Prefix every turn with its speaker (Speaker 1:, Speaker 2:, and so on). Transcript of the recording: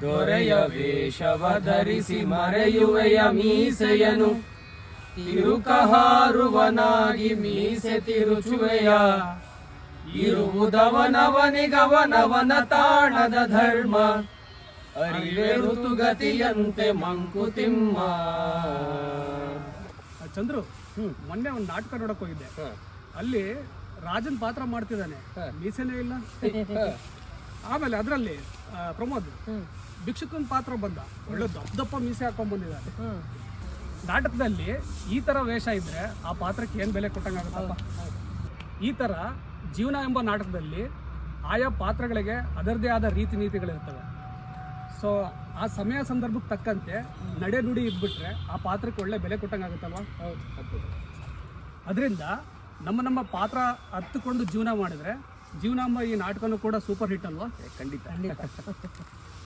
Speaker 1: ದೊರೆಯ ವೇಷವ ಧರಿಸಿ ಮರೆಯುವೆಯ ಮೀಸೆಯನು. ತಿರುಕಹಾರುವನಾಗಿ ಮೀಸೆ ತಿರುಚುವೆಯ. ಇರುವುದವನವನಿಗವನವನ ತಾಣದ ಧರ್ಮ. ಅರಿವೆ ಋತುಗತಿಯಂತೆ ಮಂಕುತಿಮ್ಮ.
Speaker 2: ಚಂದ್ರು ಮೊನ್ನೆ ಒಂದು ನಾಟಕ ನೋಡಕ್ ಹೋಗಿದ್ದೆ. ಅಲ್ಲಿ ರಾಜನ್ ಪಾತ್ರ ಮಾಡ್ತಿದ್ದಾನೆ. ಮೀಸೆನೇ ಇಲ್ಲ. ಆಮೇಲೆ ಅದರಲ್ಲಿ ಪ್ರಮೋದ್. ಭಿಕ್ಷುಕನ್ ಪಾತ್ರ ಬಂದ. ಒಳ್ಳೆ ದಪ್ಪ ದಪ್ಪ ಮೀಸೆ ಹಾಕೊಂಡ್ ಬಂದಿದ್ದಾರೆ. ನಾಟಕದಲ್ಲಿ ಈ ತರ ವೇಷ ಇದ್ರೆ ಆ ಪಾತ್ರಕ್ಕೆ ಏನ್ ಬೆಲೆ ಕೊಟ್ಟಂಗಾಗುತ್ತಲ್ಲ ಈ ತರ ಜೀವನ ಎಂಬ ನಾಟಕದಲ್ಲಿ ಆಯಾ ಪಾತ್ರಗಳಿಗೆ ಅದರದೇ ಆದ ರೀತಿ ನೀತಿಗಳಿರ್ತವೆ. ಸೊ ಆ ಸಮಯ ಸಂದರ್ಭಕ್ಕೆ ತಕ್ಕಂತೆ ನಡೆ ನುಡಿ ಇದ್ಬಿಟ್ರೆ ಆ ಪಾತ್ರಕ್ಕೆ ಒಳ್ಳೆ ಬೆಲೆ ಕೊಟ್ಟಂಗಾಗುತ್ತಲ್ವಾ ಅದರಿಂದ ನಮ್ಮ ನಮ್ಮ ಪಾತ್ರ ಹತ್ತುಕೊಂಡು ಜೀವನ ಮಾಡಿದ್ರೆ ಜೀವನ ಎಂಬ ಈ ನಾಟಕನೂ ಕೂಡ ಸೂಪರ್ ಹಿಟ್ ಅಲ್ವಾ?
Speaker 1: ಖಂಡಿತ.